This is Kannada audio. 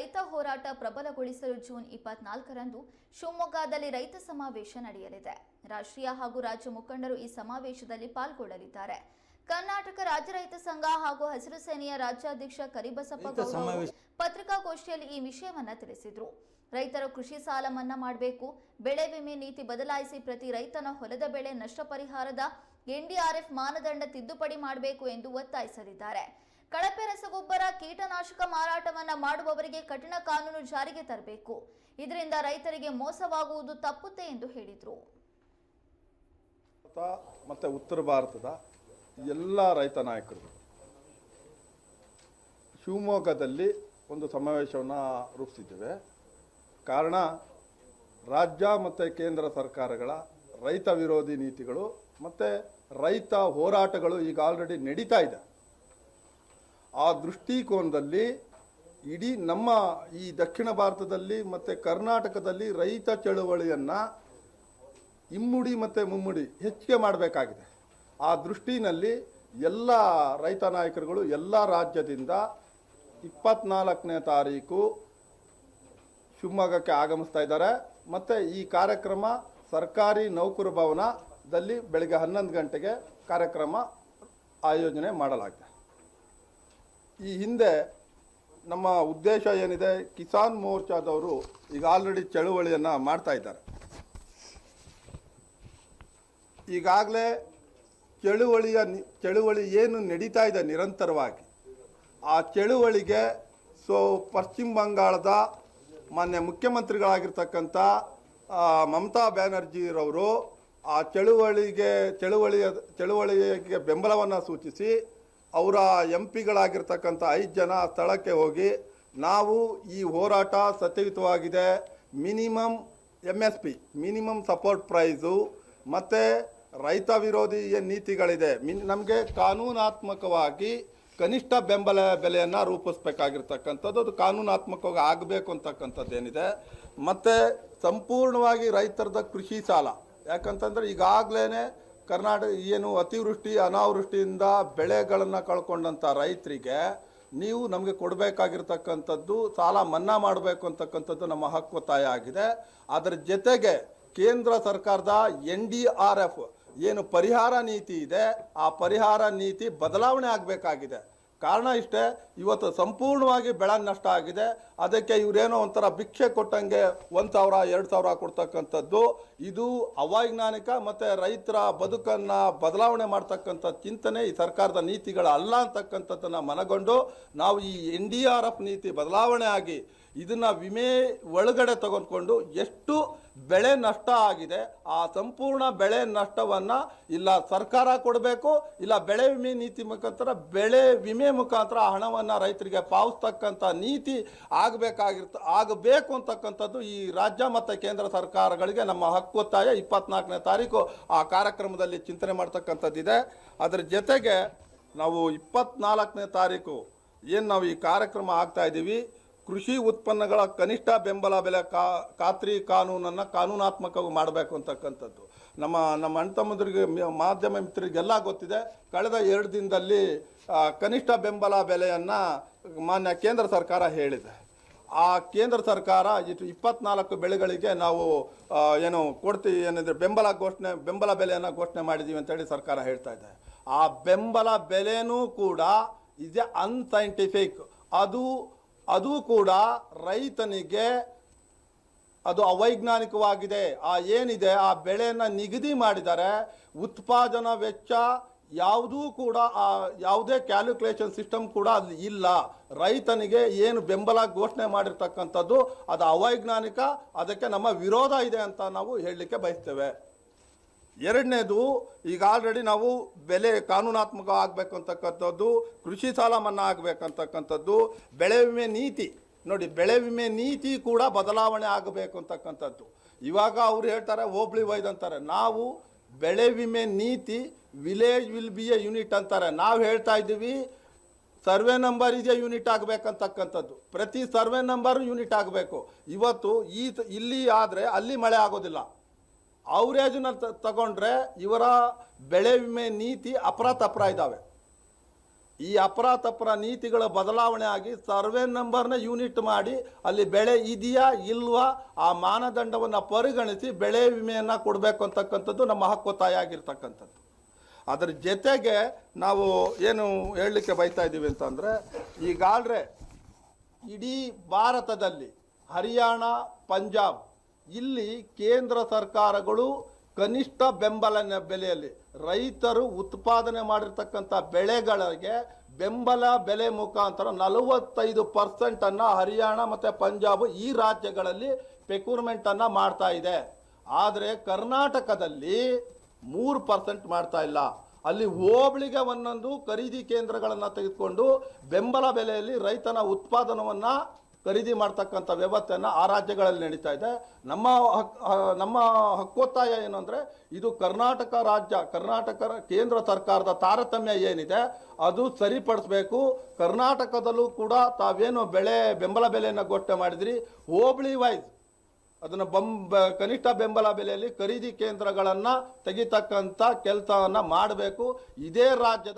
ರೈತ ಹೋರಾಟ ಪ್ರಬಲಗೊಳಿಸಲು ಜೂನ್ ಇಪ್ಪತ್ನಾಲ್ಕರಂದು ಶಿವಮೊಗ್ಗದಲ್ಲಿ ರೈತ ಸಮಾವೇಶ ನಡೆಯಲಿದೆ. ರಾಷ್ಟ್ರೀಯ ಹಾಗೂ ರಾಜ್ಯ ಮುಖಂಡರು ಈ ಸಮಾವೇಶದಲ್ಲಿ ಪಾಲ್ಗೊಳ್ಳಲಿದ್ದಾರೆ. ಕರ್ನಾಟಕ ರಾಜ್ಯ ರೈತ ಸಂಘ ಹಾಗೂ ಹಸಿರು ಸೇನೆಯ ರಾಜ್ಯಾಧ್ಯಕ್ಷ ಕರಿಬಸಪ್ಪ ಗೌಡ. ಪತ್ರಿಕಾಗೋಷ್ಠಿಯಲ್ಲಿ ಈ ವಿಷಯವನ್ನ ತಿಳಿಸಿದ್ರು. ರೈತರ ಕೃಷಿ ಸಾಲ ಮನ್ನಾ ಮಾಡಬೇಕು ಬೆಳೆ ವಿಮೆ ನೀತಿ ಬದಲಾಯಿಸಿ ಪ್ರತಿ ರೈತನ ಹೊಲದ ಬೆಳೆ ನಷ್ಟ ಪರಿಹಾರದ ಎನ್ಡಿಆರ್ಎಫ್ ಮಾನದಂಡ ತಿದ್ದುಪಡಿ ಮಾಡಬೇಕು ಎಂದು ಒತ್ತಾಯಿಸಲಿದ್ದಾರೆ. ಕಳಪೆ ರಸಗೊಬ್ಬರ, ಕೀಟನಾಶಕ ಮಾರಾಟವನ್ನ ಮಾಡುವವರಿಗೆ ಕಠಿಣ ಕಾನೂನು ಜಾರಿಗೆ ತರಬೇಕು. ಇದರಿಂದ ರೈತರಿಗೆ ಮೋಸವಾಗುವುದು ತಪ್ಪುತ್ತೆ ಎಂದು ಹೇಳಿದರು. ಮತ್ತೆ ಉತ್ತರ ಭಾರತದ ಎಲ್ಲ ರೈತ ನಾಯಕರು ಶಿವಮೊಗ್ಗದಲ್ಲಿ ಒಂದು ಸಮಾವೇಶವನ್ನು ರೂಪಿಸಿದ್ದೇವೆ. ಕಾರಣ ರಾಜ್ಯ ಮತ್ತು ಕೇಂದ್ರ ಸರ್ಕಾರಗಳ ರೈತ ವಿರೋಧಿ ನೀತಿಗಳು ಮತ್ತು ರೈತ ಹೋರಾಟಗಳು ಈಗ ಆಲ್ರೆಡಿ ನಡೀತಾ ಇದೆ. ಆ ದೃಷ್ಟಿಕೋನದಲ್ಲಿ ಇಡೀ ನಮ್ಮ ಈ ದಕ್ಷಿಣ ಭಾರತದಲ್ಲಿ ಮತ್ತು ಕರ್ನಾಟಕದಲ್ಲಿ ರೈತ ಚಳುವಳಿಯನ್ನು ಇಮ್ಮುಡಿ ಮತ್ತು ಮುಮ್ಮುಡಿ ಹೆಚ್ಚಿಗೆ ಮಾಡಬೇಕಾಗಿದೆ. ಆ ದೃಷ್ಟಿನಲ್ಲಿ ಎಲ್ಲ ರೈತ ನಾಯಕರುಗಳು ಎಲ್ಲ ರಾಜ್ಯದಿಂದ ಇಪ್ಪತ್ನಾಲ್ಕನೇ ತಾರೀಕು ಶಿವಮೊಗ್ಗಕ್ಕೆ ಆಗಮಿಸ್ತಾ ಇದ್ದಾರೆ. ಮತ್ತು ಈ ಕಾರ್ಯಕ್ರಮ ಸರ್ಕಾರಿ ನೌಕರ ಭವನದಲ್ಲಿ ಬೆಳಗ್ಗೆ ಹನ್ನೊಂದು ಗಂಟೆಗೆ ಕಾರ್ಯಕ್ರಮ ಆಯೋಜನೆ ಮಾಡಲಾಗಿದೆ. ಈ ಹಿಂದೆ ನಮ್ಮ ಉದ್ದೇಶ ಏನಿದೆ, ಕಿಸಾನ್ ಮೋರ್ಚಾದವರು ಈಗ ಆಲ್ರೆಡಿ ಚಳುವಳಿಯನ್ನು ಮಾಡ್ತಾ ಇದ್ದಾರೆ. ಈಗಾಗಲೇ ಚಳುವಳಿಯ ಚಳುವಳಿ ಏನು ನಡೀತಾ ಇದೆ ನಿರಂತರವಾಗಿ, ಆ ಚಳುವಳಿಗೆ ಸೊ ಪಶ್ಚಿಮ ಬಂಗಾಳದ ಮಾನ್ಯ ಮುಖ್ಯಮಂತ್ರಿಗಳಾಗಿರ್ತಕ್ಕಂಥ ಮಮತಾ ಬ್ಯಾನರ್ಜಿರವರು ಆ ಚಳುವಳಿಗೆ, ಚಳುವಳಿಯ, ಚಳುವಳಿಗೆ ಬೆಂಬಲವನ್ನು ಸೂಚಿಸಿ ಅವರ ಎಂ ಪಿಗಳಾಗಿರ್ತಕ್ಕಂಥ ಐದು ಜನ ಸ್ಥಳಕ್ಕೆ ಹೋಗಿ ನಾವು ಈ ಹೋರಾಟ ಸತ್ಯಯುತವಾಗಿದೆ. Minimum M S P minimum support price, ಮತ್ತು ರೈತ ವಿರೋಧಿ ನೀತಿಗಳಿದೆ, ಮಿನ್ ನಮಗೆ ಕಾನೂನಾತ್ಮಕವಾಗಿ ಕನಿಷ್ಠ ಬೆಂಬಲ ಬೆಲೆಯನ್ನು ರೂಪಿಸ್ಬೇಕಾಗಿರ್ತಕ್ಕಂಥದ್ದು, ಅದು ಕಾನೂನಾತ್ಮಕವಾಗಿ ಆಗಬೇಕು ಅಂತಕ್ಕಂಥದ್ದೇನಿದೆ ಮತ್ತು ಸಂಪೂರ್ಣವಾಗಿ ರೈತರದ ಕೃಷಿ ಸಾಲ, ಯಾಕಂತಂದರೆ ಈಗಾಗಲೇ ಕರ್ನಾಟಕ ಏನು ಅತಿವೃಷ್ಟಿ, ಅನಾವೃಷ್ಟಿಯಿಂದ ಬೆಳೆಗಳನ್ನು ಕಳ್ಕೊಂಡಂಥ ರೈತರಿಗೆ ನೀವು ನಮಗೆ ಕೊಡಬೇಕಾಗಿರ್ತಕ್ಕಂಥದ್ದು, ಸಾಲ ಮನ್ನಾ ಮಾಡಬೇಕು ಅಂತಕ್ಕಂಥದ್ದು ನಮ್ಮ ಹಕ್ಕು ಒತ್ತಾಯ ಆಗಿದೆ. ಅದರ ಜೊತೆಗೆ ಕೇಂದ್ರ ಸರ್ಕಾರದ ಎನ್ ಡಿ ಆರ್ ಎಫ್ ಏನು ಪರಿಹಾರ ನೀತಿ ಇದೆ, ಆ ಪರಿಹಾರ ನೀತಿ ಬದಲಾವಣೆ ಆಗಬೇಕಾಗಿದೆ. ಕಾರಣ ಇಷ್ಟೇ, ಇವತ್ತು ಸಂಪೂರ್ಣವಾಗಿ ಬೆಳೆ ನಷ್ಟ ಆಗಿದೆ. ಅದಕ್ಕೆ ಇವರೇನೋ ಒಂಥರ ಭಿಕ್ಷೆ ಕೊಟ್ಟಂಗೆ ಒಂದು ಸಾವಿರ, ಎರಡು ಸಾವಿರ ಕೊಡ್ತಕ್ಕಂಥದ್ದು. ಇದು ಅವೈಜ್ಞಾನಿಕ ಮತ್ತು ರೈತರ ಬದುಕನ್ನು ಬದಲಾವಣೆ ಮಾಡ್ತಕ್ಕಂಥ ಚಿಂತನೆ ಈ ಸರ್ಕಾರದ ನೀತಿಗಳಲ್ಲ ಅಂತಕ್ಕಂಥದ್ದನ್ನು ಮನಗೊಂಡು ನಾವು ಈ ಎನ್ ಡಿ ಆರ್ ಎಫ್ ನೀತಿ ಬದಲಾವಣೆ ಆಗಿ ಇದನ್ನು ವಿಮೆ ಒಳಗಡೆ ತಗೊಂಡ್ಕೊಂಡು ಎಷ್ಟು ಬೆಳೆ ನಷ್ಟ ಆಗಿದೆ, ಆ ಸಂಪೂರ್ಣ ಬೆಳೆ ನಷ್ಟವನ್ನು ಇಲ್ಲ ಸರ್ಕಾರ ಕೊಡಬೇಕು, ಇಲ್ಲ ಬೆಳೆ ವಿಮೆ ನೀತಿ ಮುಖಾಂತರ, ಬೆಳೆ ವಿಮೆ ಮುಖಾಂತರ ಆ ಹಣವನ್ನು ರೈತರಿಗೆ ಪಾವತಿಸ್ತಕ್ಕಂಥ ನೀತಿ ಆಗಬೇಕಾಗಿರ್ತ, ಆಗಬೇಕು ಅಂತಕ್ಕಂಥದ್ದು ಈ ರಾಜ್ಯ ಮತ್ತು ಕೇಂದ್ರ ಸರ್ಕಾರಗಳಿಗೆ ನಮ್ಮ ಹಕ್ಕು ಒತ್ತಾಯ. ಇಪ್ಪತ್ನಾಲ್ಕನೇ ತಾರೀಕು ಆ ಕಾರ್ಯಕ್ರಮದಲ್ಲಿ ಚಿಂತನೆ ಮಾಡ್ತಕ್ಕಂಥದ್ದಿದೆ. ಅದರ ಜೊತೆಗೆ ನಾವು ಇಪ್ಪತ್ನಾಲ್ಕನೇ ತಾರೀಕು ಏನು ನಾವು ಈ ಕಾರ್ಯಕ್ರಮ ಆಗ್ತಾ ಇದ್ದೀವಿ ಕೃಷಿ ಉತ್ಪನ್ನಗಳ ಕನಿಷ್ಠ ಬೆಂಬಲ ಬೆಲೆ ಕಾ, ಖಾತ್ರಿ ಕಾನೂನನ್ನು ಕಾನೂನಾತ್ಮಕವಾಗಿ ಮಾಡಬೇಕು ಅಂತಕ್ಕಂಥದ್ದು. ನಮ್ಮ ನಮ್ಮ ಅಣ್ಣ ತಮ್ಮಂದ್ರಿಗೆ ಮ- ಮಾಧ್ಯಮ ಮಿತ್ರರಿಗೆಲ್ಲ ಗೊತ್ತಿದೆ, ಕಳೆದ ಎರಡು ದಿನದಲ್ಲಿ ಕನಿಷ್ಠ ಬೆಂಬಲ ಬೆಲೆಯನ್ನು ಮಾನ್ಯ ಕೇಂದ್ರ ಸರ್ಕಾರ ಹೇಳಿದೆ. ಆ ಕೇಂದ್ರ ಸರ್ಕಾರ ಇದು ಇಪ್ಪತ್ನಾಲ್ಕು ಬೆಳೆಗಳಿಗೆ ನಾವು ಏನು ಕೊಡ್ತೀವಿ ಏನಿದ್ರೆ ಬೆಂಬಲ ಘೋಷಣೆ, ಬೆಂಬಲ ಬೆಲೆಯನ್ನು ಘೋಷಣೆ ಮಾಡಿದ್ದೀವಿ ಅಂತೇಳಿ ಸರ್ಕಾರ ಹೇಳ್ತಾ ಇದೆ. ಆ ಬೆಂಬಲ ಬೆಲೆನೂ ಕೂಡ ಇದೆ ಅನ್ಸೈಂಟಿಫಿಕ್ ಅದು ಅದು ಕೂಡ ರೈತನಿಗೆ ಅದು ಅವೈಜ್ಞಾನಿಕವಾಗಿದೆ. ಆ ಏನಿದೆ? ಆ ಬೆಳೆಯನ್ನು ನಿಗದಿ ಮಾಡಿದರೆ ಉತ್ಪಾದನಾ ವೆಚ್ಚ ಯಾವುದೂ ಕೂಡ ಆ ಯಾವುದೇ ಕ್ಯಾಲ್ಕುಲೇಷನ್ ಸಿಸ್ಟಮ್ ಕೂಡ ಅದು ಇಲ್ಲ. ರೈತನಿಗೆ ಏನು ಬೆಂಬಲ ಘೋಷಣೆ ಮಾಡಿರ್ತಕ್ಕಂಥದ್ದು ಅದು ಅವೈಜ್ಞಾನಿಕ, ಅದಕ್ಕೆ ನಮ್ಮ ವಿರೋಧ ಇದೆ ಅಂತ ನಾವು ಹೇಳಲಿಕ್ಕೆ ಬಯಸ್ತೇವೆ. ಎರಡನೇದು, ಈಗ ಆಲ್ರೆಡಿ ನಾವು ಬೆಲೆ ಕಾನೂನಾತ್ಮಕ ಆಗಬೇಕು ಅಂತಕ್ಕಂಥದ್ದು, ಕೃಷಿ ಸಾಲ ಮನ್ನಾ ಆಗಬೇಕಂತಕ್ಕಂಥದ್ದು ಬೆಳೆ ವಿಮೆ ನೀತಿ. ನೋಡಿ, ಬೆಳೆ ವಿಮೆ ನೀತಿ ಕೂಡ ಬದಲಾವಣೆ ಆಗಬೇಕು ಅಂತಕ್ಕಂಥದ್ದು. ಇವಾಗ ಅವ್ರು ಹೇಳ್ತಾರೆ, ಹೋಬಳಿ ವೈದ್ ಅಂತಾರೆ. ನಾವು ಬೆಳೆ ವಿಮೆ ನೀತಿ village will be a unit ಅಂತಾರೆ. ನಾವು ಹೇಳ್ತಾ ಇದ್ದೀವಿ, ಸರ್ವೆ ನಂಬರ್ ಇದೆ ಯೂನಿಟ್ ಆಗಬೇಕಂತಕ್ಕಂಥದ್ದು ಪ್ರತಿ ಸರ್ವೆ ನಂಬರ್ ಯೂನಿಟ್ ಆಗಬೇಕು. ಇವತ್ತು ಈ ಇಲ್ಲಿ ಆದರೆ ಅಲ್ಲಿ ಮಳೆ ಆಗೋದಿಲ್ಲ. ಅವರೇಜನ್ನ ತಗೊಂಡ್ರೆ ಇವರ ಬೆಳೆ ವಿಮೆ ನೀತಿ ಅಪರ ಇದ್ದಾವೆ ಈ ಅಪರಾತಪರ ನೀತಿಗಳ ಬದಲಾವಣೆ ಆಗಿ ಸರ್ವೆ ನಂಬರ್ನ ಯೂನಿಟ್ ಮಾಡಿ ಅಲ್ಲಿ ಬೆಳೆ ಇದೆಯಾ, ಇಲ್ವಾ, ಆ ಮಾನದಂಡವನ್ನು ಪರಿಗಣಿಸಿ ಬೆಳೆ ವಿಮೆಯನ್ನು ಕೊಡಬೇಕು ಅಂತಕ್ಕಂಥದ್ದು ನಮ್ಮ ಹಕ್ಕೊತ್ತಾಯ ಆಗಿರ್ತಕ್ಕಂಥದ್ದು. ಅದರ ಜೊತೆಗೆ ನಾವು ಏನು ಹೇಳಲಿಕ್ಕೆ ಬೈತಾ ಇದ್ದೀವಿ ಅಂತಂದರೆ, ಈಗಾಗಲೇ ಇಡೀ ಭಾರತದಲ್ಲಿ ಹರಿಯಾಣ, ಪಂಜಾಬ್ ಇಲ್ಲಿ ಕೇಂದ್ರ ಸರ್ಕಾರಗಳು ಕನಿಷ್ಠ ಬೆಂಬಲ ಬೆಲೆಯಲ್ಲಿ ರೈತರು ಉತ್ಪಾದನೆ ಮಾಡಿರ್ತಕ್ಕಂಥ ಬೆಳೆಗಳಿಗೆ ಬೆಂಬಲ ಬೆಲೆ ಮುಖಾಂತರ ನಲವತ್ತೈದು ಪರ್ಸೆಂಟನ್ನು ಹರಿಯಾಣ ಮತ್ತು ಪಂಜಾಬ್ ಈ ರಾಜ್ಯಗಳಲ್ಲಿ ಪೆಕ್ಯೂರ್ಮೆಂಟನ್ನು ಮಾಡ್ತಾ ಇದೆ. ಆದರೆ ಕರ್ನಾಟಕದಲ್ಲಿ ಮೂರು ಪರ್ಸೆಂಟ್ ಮಾಡ್ತಾ ಇಲ್ಲ. ಅಲ್ಲಿ ಹೋಬಳಿಗೆ ಒಂದೊಂದು ಖರೀದಿ ಕೇಂದ್ರಗಳನ್ನು ತೆಗೆದುಕೊಂಡು ಬೆಂಬಲ ಬೆಲೆಯಲ್ಲಿ ರೈತನ ಉತ್ಪಾದನವನ್ನು ಖರೀದಿ ಮಾಡ್ತಕ್ಕಂಥ ವ್ಯವಸ್ಥೆಯನ್ನು ಆ ರಾಜ್ಯಗಳಲ್ಲಿ ನಡೀತಾ ಇದೆ. ನಮ್ಮ ಹಕ್ ನಮ್ಮ ಹಕ್ಕೊತ್ತಾಯ ಏನು ಇದು ಕರ್ನಾಟಕ ರಾಜ್ಯ, ಕರ್ನಾಟಕ ಕೇಂದ್ರ ಸರ್ಕಾರದ ತಾರತಮ್ಯ ಏನಿದೆ, ಅದು ಸರಿಪಡಿಸ್ಬೇಕು. ಕರ್ನಾಟಕದಲ್ಲೂ ಕೂಡ ತಾವೇನು ಬೆಳೆ, ಬೆಂಬಲ ಬೆಲೆಯನ್ನು ಘೋಷಣೆ ಮಾಡಿದ್ರಿ. ಹೋಬಳಿ ವೈಸ್ ಅದನ್ನು ಬಂಬ ಕನಿಷ್ಠ ಬೆಂಬಲ ಬೆಲೆಯಲ್ಲಿ ಖರೀದಿ ಕೇಂದ್ರಗಳನ್ನು ತೆಗಿತಕ್ಕಂಥ ಕೆಲಸವನ್ನು ಮಾಡಬೇಕು. ಇದೇ ರಾಜ್ಯದ